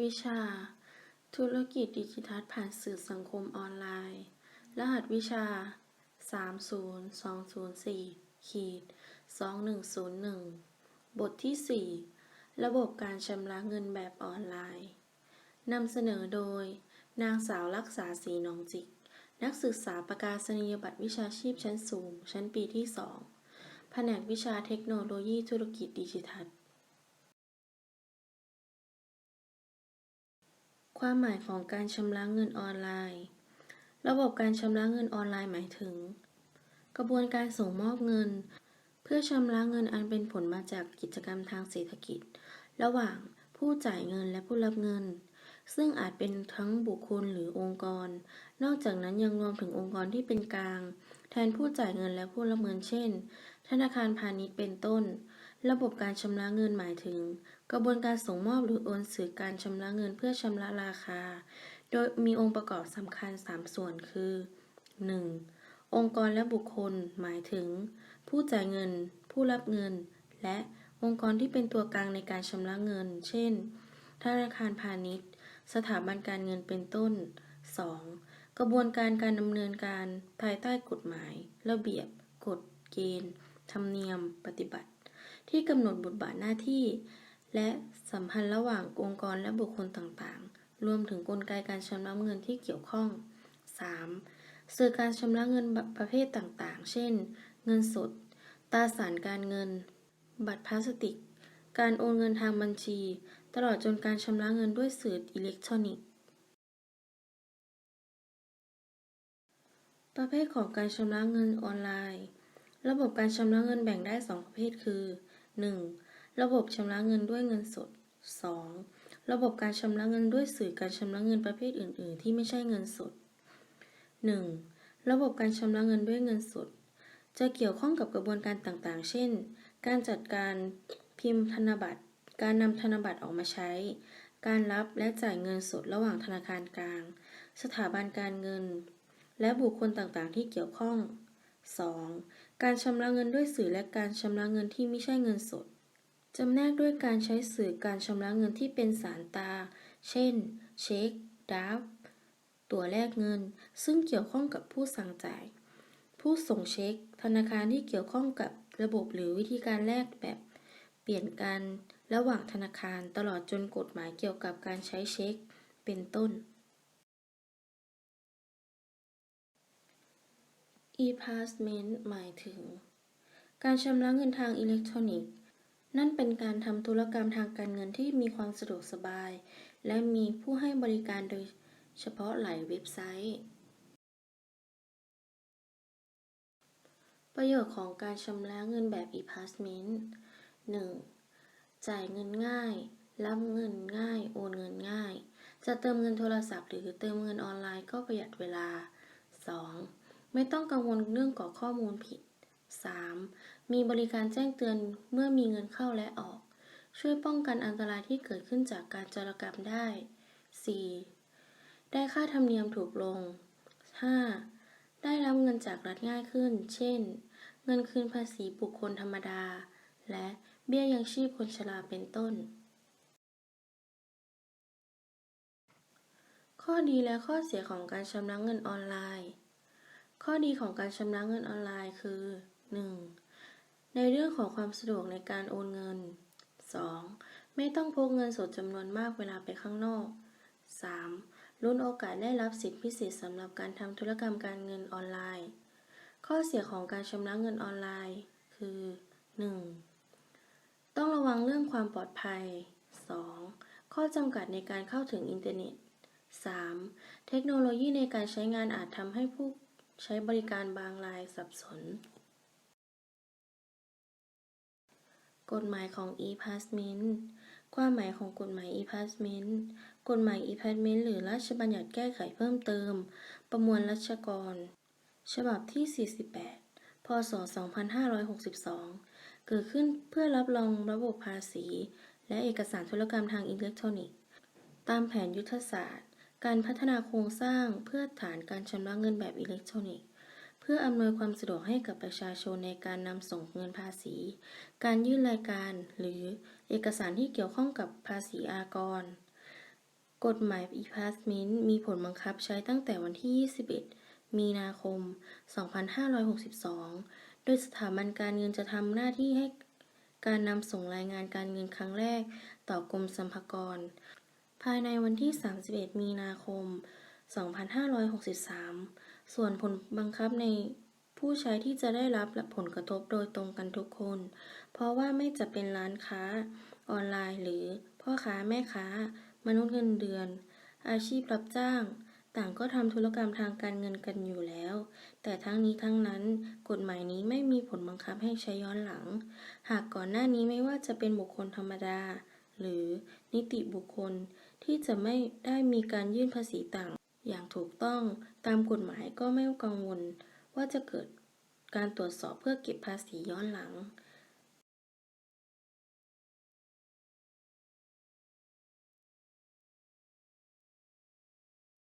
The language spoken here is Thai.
วิชา ธุรกิจดิจิทัลผ่านสื่อสังคมออนไลน์ รหัสวิชา 30204ขีด2101 บทที่ 4 ระบบการชำระเงินแบบออนไลน์นำเสนอโดย นางสาวรักษาศรีนองจิก นักศึกษาประกาศนียบัตรวิชาชีพชั้นสูง ชั้นปีที่ 2 แผนกวิชาเทคโนโลยีธุรกิจดิจิทัล ความหมายของการชำระเงินออนไลน์ ระบบการชำระเงินออนไลน์หมายถึง กระบวนการส่งมอบเงิน เพื่อชำระเงินอันเป็นผลมาจากกิจกรรมทางเศรษฐกิจ ระหว่างผู้จ่ายเงินและผู้รับเงิน ซึ่งอาจเป็นทั้งบุคคลหรือองค์กร นอกจากนั้นยังรวมถึงองค์กรที่เป็นกลาง แทนผู้จ่ายเงินและผู้รับเงินเช่น ธนาคารพาณิชย์เป็นต้น ระบบการชำระเงินหมายถึง กระบวนการส่งมอบหรือโอนสื่อการชำระเงินเพื่อชำระราคา โดยมีองค์ประกอบสำคัญ 3 ส่วนคือ 1. องค์กรและบุคคลหมายถึง ผู้จ่ายเงิน ผู้รับเงิน และองค์กรที่เป็นตัวกลางในการชำระเงิน เช่น ธนาคารพาณิชย์ สถาบันการเงินเป็นต้น 2. กระบวนการการดำเนินการภายใต้กฎหมาย ระเบียบ กฎเกณฑ์ ธรรมเนียม ปฏิบัติ ที่กำหนดบทบาทหน้าที่ และสัมพันธ์ระหว่างองค์กรและบุคคลต่างๆ รวมถึงกลไกการชำระเงินที่เกี่ยวข้อง 3. สื่อการชำระเงินประเภทต่างๆ เช่น เงินสด ตราสารการเงิน บัตรพลาสติก การโอนเงินทางบัญชี ตลอดจนการชำระเงินด้วยสื่ออิเล็กทรอนิกส์ ประเภทของการชำระเงินออนไลน์ ระบบการชำระเงินแบ่งได้ 2 ประเภทคือ 1. ระบบชำระเงินด้วยเงินสด 2. ระบบการชำระเงินด้วยสื่อการชำระเงินประเภทอื่น ๆ ที่ไม่ใช่เงินสด 1. ระบบการชำระเงินด้วยเงินสด จะเกี่ยวข้องกับกระบวนการต่างๆ เช่น การจัดการพิมพ์ธนบัตร การนำธนบัตรออกมาใช้ การรับและจ่ายเงินสดระหว่างธนาคารกลาง สถาบันการเงิน และบุคคลต่างๆ ที่เกี่ยวข้อง 2. การชำระเงินด้วยสื่อและการชำระเงินที่ไม่ใช่เงินสด จำแนกด้วยการใช้สื่อการชำระเงินที่เป็นสารตา เช่น เช็คดราฟต์ตั๋วแลกเงิน ซึ่งเกี่ยวข้องกับผู้สั่งจ่าย ผู้ส่งเช็ค ธนาคารที่เกี่ยวข้องกับระบบหรือวิธีการแลกแบบเปลี่ยนกันระหว่างธนาคารตลอดจนกฎหมายเกี่ยวกับการใช้เช็ค เป็นต้น e-payment หมายถึง การชำระเงินทางอิเล็กทรอนิกส์ นั่นเป็นการทำธุรกรรมทางการเงินที่มีความสะดวกสบาย และมีผู้ให้บริการโดยเฉพาะหลายเว็บไซต์ ประโยชน์ของการชำระเงินแบบ e-payment 1. จ่ายเงินง่าย รับเงินง่าย โอนเงินง่าย จะเติมเงินโทรศัพท์หรือเติมเงินออนไลน์ก็ประหยัดเวลา 2. ไม่ต้องกังวลเรื่องกรอกข้อมูลผิด 3. มีบริการแจ้งเตือนเมื่อมีเงินเข้าและออก ช่วยป้องกันอันตรายที่เกิดขึ้นจากการจารกรรมได้ 4. ได้ค่าธรรมเนียมถูกลง 5. ได้รับเงินจากรัฐง่ายขึ้น เช่น เงินคืนภาษีบุคคลธรรมดา และเบี้ยยังชีพคนชราเป็นต้น ข้อดีและข้อเสียของการชำระเงินออนไลน์ ข้อดีของการชำระเงินออนไลน์คือ 1. ในเรื่องของความสะดวกในการโอนเงิน 2. ไม่ต้องพกเงินสดจำนวนมากเวลาไปข้างนอก 3. ลุ้นโอกาสได้รับสิทธิพิเศษสำหรับการทำธุรกรรมการเงินออนไลน์ ข้อเสียของการชำระเงินออนไลน์คือ 1. ต้องระวังเรื่องความปลอดภัย 2. ข้อจำกัดในการเข้าถึงอินเทอร์เน็ต 3. เทคโนโลยีในการใช้งานอาจทำให้ผู้ ใช้บริการบางรายสับสน กฎหมายของ e-payment ความหมายของกฎหมาย e-payment กฎหมาย e-payment หรือราชบัญญัติแก้ไขเพิ่มเติม ประมวลรัชกร ฉบับที่ 48 พศ 2562 เกิดขึ้นเพื่อรับรองระบบภาษี และเอกสารธุรกรรมทางอิเล็กทรอนิกส์ ตามแผนยุทธศาสตร์ การพัฒนาโครงสร้างเพื่อฐานการชำระเงินแบบอิเล็กทรอนิกส์ เพื่ออำนวยความสะดวกให้กับประชาชนในการนำส่งเงินภาษี การยื่นรายการหรือเอกสารที่เกี่ยวข้องกับภาษีอากร กฎหมาย e-Passment มีผลบังคับใช้ตั้งแต่วันที่ 21 มีนาคม 2562 โดยสถาบันการเงินจะทำหน้าที่ให้การนำส่งรายงานการเงินครั้งแรกต่อกรมสรรพากร ภายในวันที่ 31 มีนาคม 2563 ส่วนผลบังคับในผู้ใช้ที่จะได้รับผลกระทบโดยตรงกันทุกคน เพราะว่าไม่จะเป็นร้านค้าออนไลน์หรือพ่อค้าแม่ค้า มนุษย์เงินเดือน อาชีพรับจ้าง ต่างก็ทำธุรกรรมทางการเงินกันอยู่แล้ว แต่ทั้งนี้ทั้งนั้น กฎหมายนี้ไม่มีผลบังคับให้ใช้ย้อนหลัง หากก่อนหน้านี้ไม่ว่าจะเป็นบุคคลธรรมดา หรือนิติบุคคล ที่จะไม่ได้มีการยื่นภาษีต่างอย่างถูกต้องตามกฎหมายก็ไม่กังวลว่าจะเกิดการตรวจสอบเพื่อเก็บภาษีย้อนหลัง